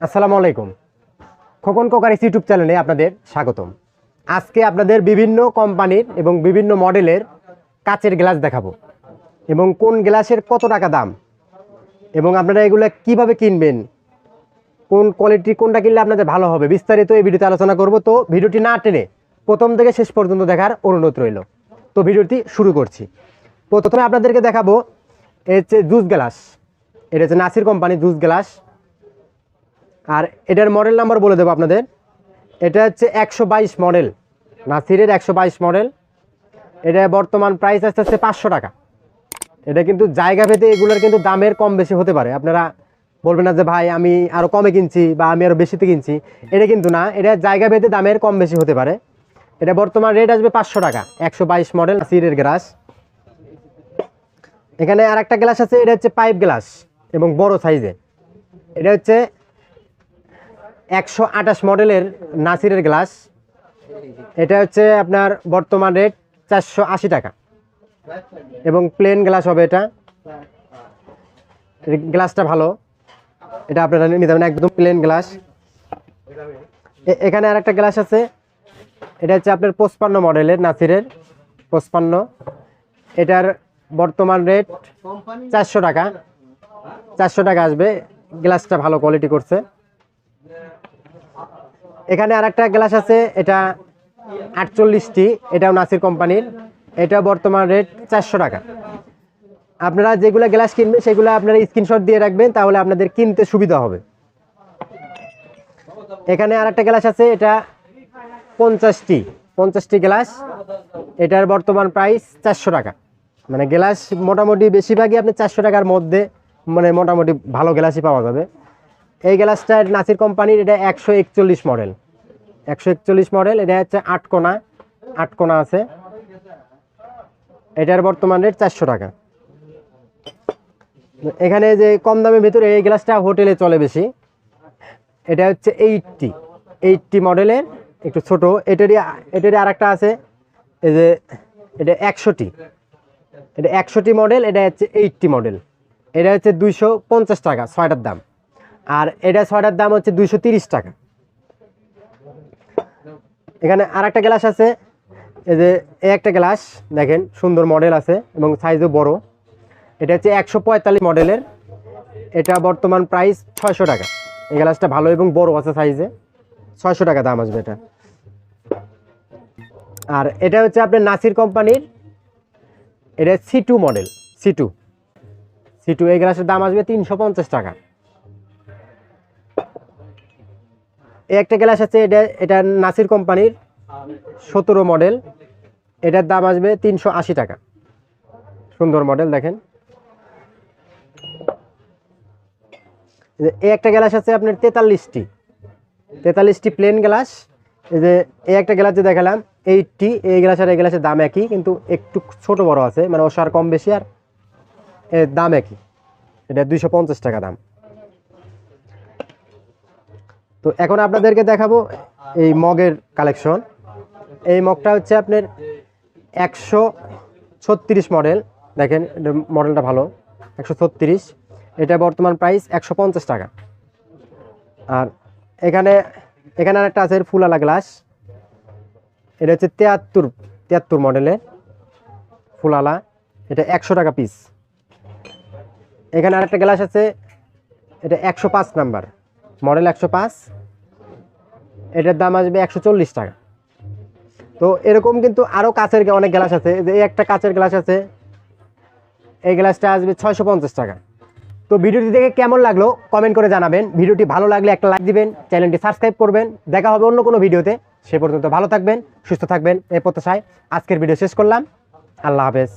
আসসালামু আলাইকুম। খোকন কোকারিস ইউটিউব চ্যানেলে আপনাদের স্বাগতম। আজকে আপনাদের বিভিন্ন কোম্পানির এবং বিভিন্ন মডেলের কাচের গ্লাস দেখাবো এবং কোন গ্লাসের কত টাকা দাম এবং আপনারা এগুলো কীভাবে কিনবেন, কোন কোয়ালিটি কোনটা কিনলে আপনাদের ভালো হবে বিস্তারিত এই ভিডিওতে আলোচনা করব। তো ভিডিওটি না টেনে প্রথম থেকে শেষ পর্যন্ত দেখার অনুরোধ রইল। তো ভিডিওটি শুরু করছি। প্রথমে আপনাদেরকে দেখাবো এই হচ্ছে জুস গ্লাস এটা হচ্ছে নাসির কোম্পানি জুস গ্লাস। আর এটার মডেল নাম্বার বলে দেবো আপনাদের। এটা হচ্ছে একশো বাইশ মডেল নাসিরের একশো বাইশ মডেল এটা বর্তমান প্রাইস আসতে আসছে পাঁচশো টাকা। এটা কিন্তু জায়গা ভেদে এগুলোর কিন্তু দামের কম বেশি হতে পারে। আপনারা বলবেন না যে, ভাই, আমি আরও কমে কিনছি বা আমি আরও বেশিতে কিনছি। এটা কিন্তু না। এটা জায়গা ভেদে দামের কম বেশি হতে পারে। এটা বর্তমান রেট আসবে পাঁচশো টাকা। একশো বাইশ মডেল নাসিরের গ্লাস। এখানে আর একটা গ্লাস আছে। এটা হচ্ছে পাইপ গ্লাস এবং বড় সাইজে এটা হচ্ছে একশো আঠাশ মডেলের নাসিরের গ্লাস। এটা হচ্ছে আপনার বর্তমান রেট চারশো আশি টাকা। এবং প্লেন গ্লাস হবে এটা। গ্লাসটা ভালো। এটা আপনারা নিতে পারেন, একদম প্লেন গ্লাস এখানে আর একটা গ্লাস আছে। এটা হচ্ছে আপনার পঁচপান্ন মডেলের নাসিরের, পঁচপান্ন। এটার বর্তমান রেট চারশো টাকা। চারশো টাকা আসবে। গ্লাসটা ভালো কোয়ালিটি করছে। এখানে আর একটা গ্লাস আছে, এটা আটচল্লিশটি, এটাও নাসির কোম্পানির। এটা বর্তমান রেট চারশো টাকা। আপনারা যেগুলো গ্লাস কিনবেন, সেগুলো আপনারা স্ক্রিনশট দিয়ে রাখবেন, তাহলে আপনাদের কিনতে সুবিধা হবে। এখানে আর একটা গ্লাস আছে, এটা পঞ্চাশটি পঞ্চাশটি গ্লাস। এটার বর্তমান প্রাইস চারশো টাকা। মানে গ্লাস মোটামুটি বেশিরভাগই আপনি চারশো টাকার মধ্যে মানে মোটামুটি ভালো গ্লাসই পাওয়া যাবে। এই গ্লাসটা নাসির কোম্পানির, এটা একশো একচল্লিশ মডেল। একশো একচল্লিশ মডেল, এটা হচ্ছে আটকোনা আটকোনা আছে। এটার বর্তমান রেট চারশো টাকা। এখানে যে কম দামের ভিতরে এই গ্লাসটা হোটেলে চলে বেশি। এটা হচ্ছে এইটটি এইটটি মডেলের একটু ছোট। এটারই এটারই আর একটা আছে, এই যে এটা একশোটি। এটা একশোটি মডেল, এটা হচ্ছে এইটটি মডেল। এটা হচ্ছে দুইশো পঞ্চাশ টাকা, ছয়টার দাম। আর এটা ছয়টার দাম হচ্ছে দুইশো টাকা। এখানে আর একটা গ্লাস আছে, এই যে এই একটা গ্লাস, দেখেন, সুন্দর মডেল আছে এবং সাইজও বড়। এটা হচ্ছে একশো পঁয়তাল্লিশ মডেলের, এটা বর্তমান প্রাইস ছয়শো টাকা। এই গ্লাসটা ভালো এবং বড় আছে সাইজে, ছয়শো টাকা দাম আসবে এটা। আর এটা হচ্ছে আপনার নাসির কোম্পানির, এটা C two model C two C two এই গ্লাসের দাম আসবে তিনশো পঞ্চাশ টাকা। এই একটা গ্লাস আছে, এটা এটা নাসির কোম্পানির সতেরো মডেল এটার দাম আসবে তিনশো আশি টাকা। সুন্দর মডেল দেখেন। এই একটা গ্লাস আছে আপনার তেতাল্লিশটি। তেতাল্লিশটি প্লেন গ্লাস এই যে এই একটা গ্লাস যে দেখালাম, এইটটি, এই গ্লাস আর এই গ্লাসের দাম একই, কিন্তু একটু ছোট বড় আছে মানে ওষার কম বেশি আর এর দাম একই। এটা দুইশো পঞ্চাশ টাকা দাম। তো এখন আপনাদেরকে দেখাবো এই মগের কালেকশন এই মগটা হচ্ছে আপনার একশো ছত্রিশ মডেল দেখেন মডেলটা ভালো, একশো ছত্রিশ। এটা বর্তমান প্রাইস একশো পঞ্চাশ টাকা। আর এখানে এখানে আরেকটা আছে ফুলালা গ্লাস এটা হচ্ছে তিয়াত্তর তিয়াত্তর মডেলের ফুলালা। এটা একশো টাকা পিস এখানে আরেকটা গ্লাস আছে, এটা একশো পাঁচ নাম্বার মডেল একশো পাঁচ। এটার দাম আসবে একশো চল্লিশ টাকা। তো এরকম কিন্তু আরও কাচের অনেক গ্লাস আছে। এই একটা কাচের গ্লাস আছে, এই গ্লাসটা আসবে ছয়শো পঞ্চাশ টাকা। তো ভিডিওটি দেখে কেমন লাগল কমেন্ট করে জানাবেন। ভিডিওটি ভালো লাগলে একটা লাইক দিবেন, চ্যানেলটি সাবস্ক্রাইব করবেন। দেখা হবে অন্য কোনো ভিডিওতে। সে পর্যন্ত ভালো থাকবেন, সুস্থ থাকবেন এই প্রত্যাশায় আজকের ভিডিও শেষ করলাম। আল্লাহ হাফেজ।